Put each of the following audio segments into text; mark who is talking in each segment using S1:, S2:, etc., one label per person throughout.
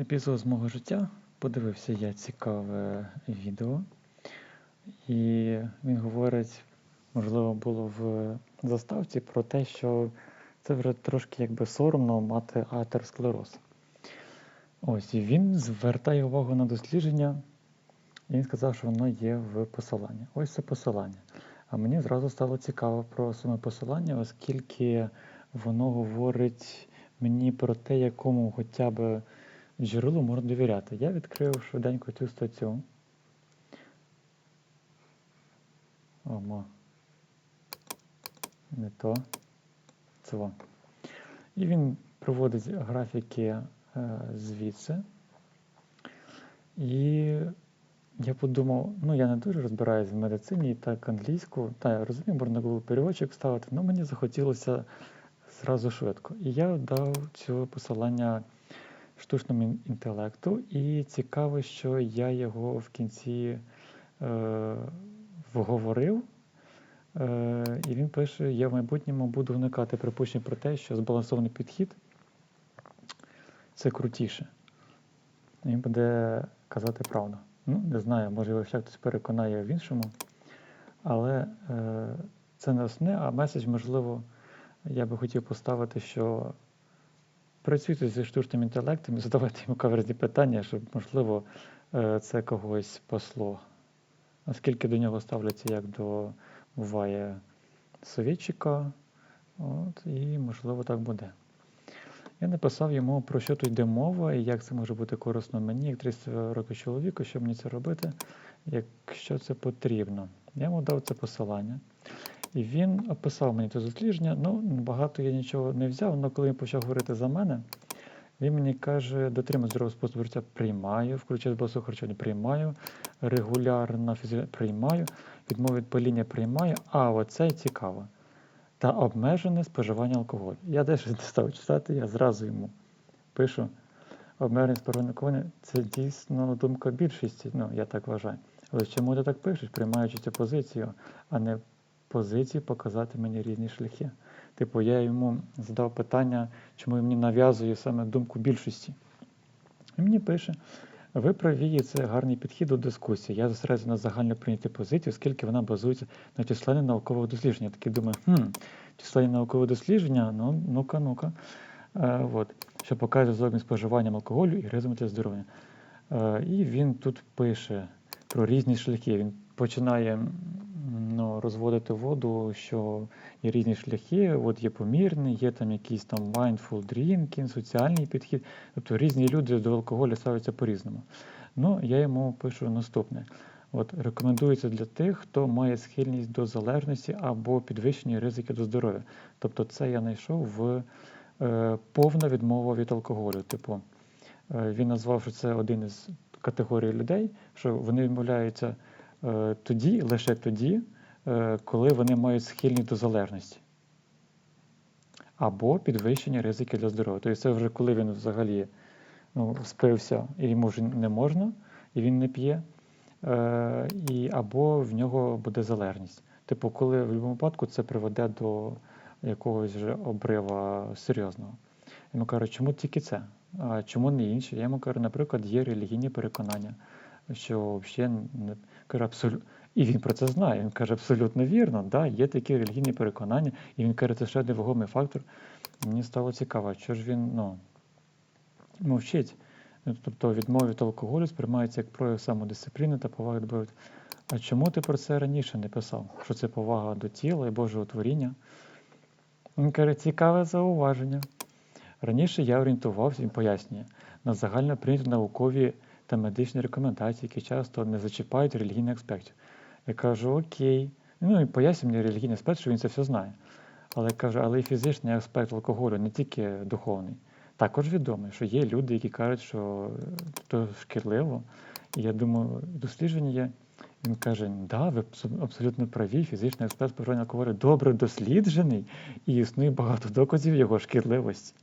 S1: епізод з мого життя. Подивився я цікаве відео, і він говорить, можливо, було в заставці про те, що це вже трошки якби соромно мати атеросклероз. Ось, і він звертає увагу на дослідження, і він сказав, що воно є в посиланні. Ось це посилання. А мені зразу стало цікаво про саме посилання, оскільки воно говорить мені про те, якому хоча б джерелу можна довіряти. Я відкрив швиденько цю статтю. Ома. Не то. Це воно. І він проводить графіки е, звідси. І я подумав, ну я не дуже розбираюсь в медицині, так англійську, та я розумію, можна було переводчик ставити, але мені захотілося зразу швидко. І я дав цього посилання штучному інтелекту, і цікаво, що я його в кінці е, вговорив. Е, і він пише: я в майбутньому буду уникати припущень про те, що збалансований підхід це крутіше. Він буде казати правду. Ну, не знаю, може його ще хтось переконає в іншому. Але е, це не основне, а меседж, можливо, я би хотів поставити, що працюйте зі штучним інтелектом і задавайте йому каверзні питання, щоб, можливо, е, це когось посло. Оскільки до нього ставляться як до буває совєтчика, от, і, можливо, так буде. Я написав йому, про що тут йде мова і як це може бути корисно мені, як 30 років чоловіку, що мені це робити, якщо це потрібно. Я йому дав це посилання. І він описав мені це дослідження. Ну, багато я нічого не взяв, але коли він почав говорити за мене, він мені каже, дотримуй здорового способу життя приймаю, включаю збросу харчування приймаю, регулярно фізично приймаю, відмову від паління приймаю, а оце цікаво. Та обмежене споживання алкоголю. Я теж не став читати, я зразу йому пишу. Обмежене споживання алкоголю це дійсно думка більшості, ну я так вважаю. Але чому ти так пишеш, приймаючи цю позицію, а не позицію показати мені різні шляхи? Типу, я йому задав питання, чому він мені нав'язує саме думку більшості. І мені пише: ви праві, це гарний підхід до дискусії. Я зосереджу на загально прийняті позиції, оскільки вона базується на численних наукових дослідженнях. Я такий думаю, хм, численні наукові дослідження, ну, ну-ка, ну-ка. Е, от, що показує зв'язок споживанням алкоголю і ризиком для здоров'я. Е, і він тут пише про різні шляхи. Він починає розводити воду, що є різні шляхи, от є помірний, є там якийсь там mindful drinking, соціальний підхід. Тобто різні люди до алкоголю ставляться по-різному. Ну, я йому пишу наступне. От Рекомендується для тих, хто має схильність до залежності або підвищення ризики до здоров'я. Тобто, це я знайшов в е, повна відмова від алкоголю. Типу, е, він назвав, що це один із категорій людей, що вони відмовляються е, тоді, лише тоді, коли вони мають схильність до залежності. Або підвищення ризики для здоров'я. Тобто це вже коли він взагалі ну, спився і йому вже не можна, і він не п'є, е, і, або в нього буде залежність. Типу, коли в будь-якому випадку це приведе до якогось вже обрива серйозного. Йому кажуть, чому тільки це? А чому не інше? Я йому кажу, наприклад, є релігійні переконання, що взагалі не кажу, абсолютно. І він про це знає. Він каже, абсолютно вірно, да, є такі релігійні переконання, і він каже, це ще один вагомий фактор. Мені стало цікаво, що ж він ну, мовчить. Тобто відмова від алкоголю сприймається як прояв самодисципліни та поваги до Бога. А чому ти про це раніше не писав? Що це повага до тіла і Божого творіння? Він каже, цікаве зауваження. Раніше я орієнтувався, він пояснює, на загально прийняті наукові та медичні рекомендації, які часто не зачіпають релігійних аспектів. Я кажу, окей. Ну і пояснює мені релігійний аспект, що він це все знає. Але кажу, але і фізичний аспект алкоголю, не тільки духовний. Також відомий, що є люди, які кажуть, що це шкідливо. І я думаю, дослідження є. Він каже, да, ви абсолютно праві, фізичний аспект споживання алкоголю добре досліджений і існує багато доказів його шкідливості.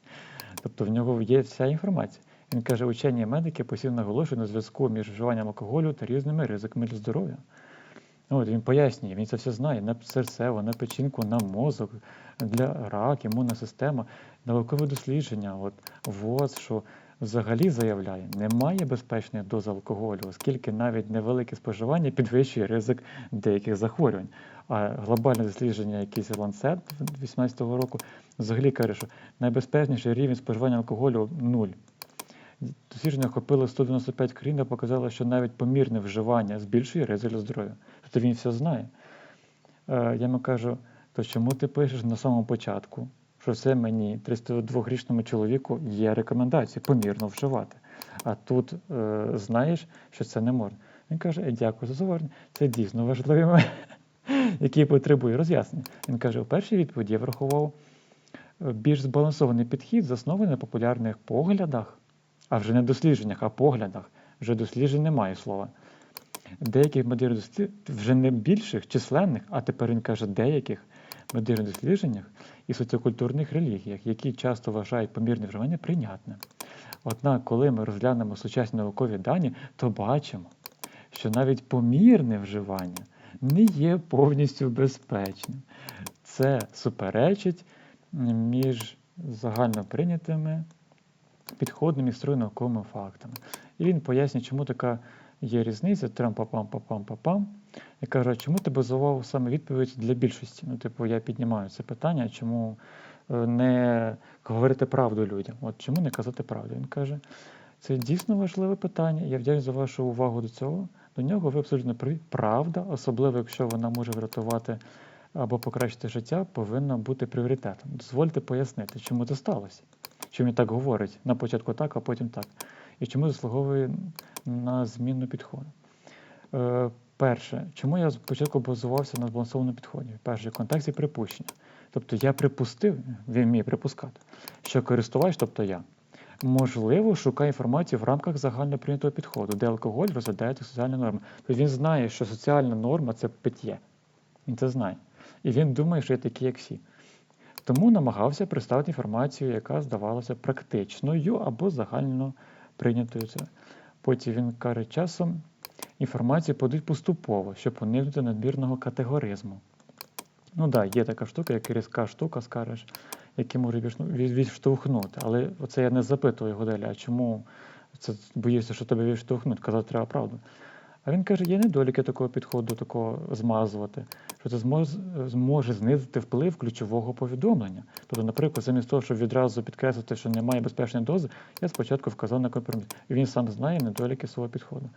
S1: Тобто в нього є вся інформація. Він каже, учені медики постійно наголошують на зв'язку між вживанням алкоголю та різними ризиками для здоров'я. От Він пояснює, він це все знає на серцево, на печінку, на мозок, для рак, імунна система, наукове дослідження. От, ВОЗ, що взагалі заявляє, немає безпечних доз алкоголю, оскільки навіть невелике споживання підвищує ризик деяких захворювань. А глобальне дослідження, якесь Lancet 2018 року, взагалі каже, що найбезпечніший рівень споживання алкоголю нуль. Дослідження охопило 195 країн і показало, що навіть помірне вживання збільшує ризик здоров'я. Тобто він все знає. Е, Я йому кажу, то чому ти пишеш на самому початку, що це мені, 32-річному чоловіку, є рекомендації помірно вживати. А тут е, знаєш, що це не можна. Він каже, «Е, дякую за зауваження, це дійсно важливий момент, який потребує роз'яснення. Він каже, у першій відповіді я врахував е, більш збалансований підхід, заснований на популярних поглядах, а вже не дослідженнях, а поглядах. Вже досліджень немає слова. Деяких медичних досліджень, вже не більших, численних, а тепер він каже деяких медичних дослідженнях і соціокультурних релігіях, які часто вважають помірне вживання прийнятним. Однак, коли ми розглянемо сучасні наукові дані, то бачимо, що навіть помірне вживання не є повністю безпечним. Це суперечить між загально прийнятими підходними і строю науковими фактами. І він пояснює, чому така є різниця, трам папам папам папам і каже, а чому ти базував саме відповідь для більшості? Ну, типу, я піднімаю це питання, чому е, не говорити правду людям? От чому не казати правду? Він каже, це дійсно важливе питання. Я вдячний за вашу увагу до цього. До нього ви абсолютно праві. Правда, особливо якщо вона може врятувати або покращити життя, повинна бути пріоритетом. Дозвольте пояснити, чому це сталося. Чому він так говорить? На початку так, а потім так. І чому заслуговує на зміну підходу? Е, перше, чому я спочатку базувався на збалансованому підході? Перше, в контексті припущення. Тобто я припустив, він міг припускати, що користувач, тобто я, можливо, шукає інформацію в рамках загально прийнятого підходу, де алкоголь розглядається як соціальна норма. Тобто він знає, що соціальна норма це питє. Він це знає. І він думає, що я такий, як всі. Тому намагався представити інформацію, яка здавалася практичною або загально прийнятою. Потім він каже, часом інформацію подають поступово, щоб уникнути надмірного категоризму. Ну так, да, є така штука, як різка штука, скажеш, який може відштовхнути. Але оце я не запитую його далі, а чому це боюся, що тебе відштовхнуть, казати треба правду. А він каже, є недоліки такого підходу, такого змазувати, що це зможе, знизити вплив ключового повідомлення. Тобто, наприклад, замість того, щоб відразу підкреслити, що немає безпечної дози, я спочатку вказав на компроміс. І він сам знає недоліки свого підходу.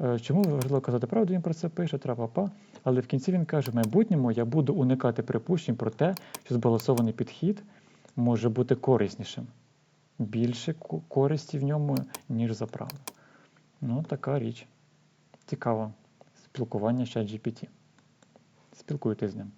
S1: Е, Чому важливо казати правду, він про це пише, трапа-па. Але в кінці він каже, в майбутньому я буду уникати припущень про те, що збалансований підхід може бути кориснішим. Більше користі в ньому, ніж за правду. Ну, така річ. Цікаво. Спілкування з ChatGPT. Спілкуйтесь з ним.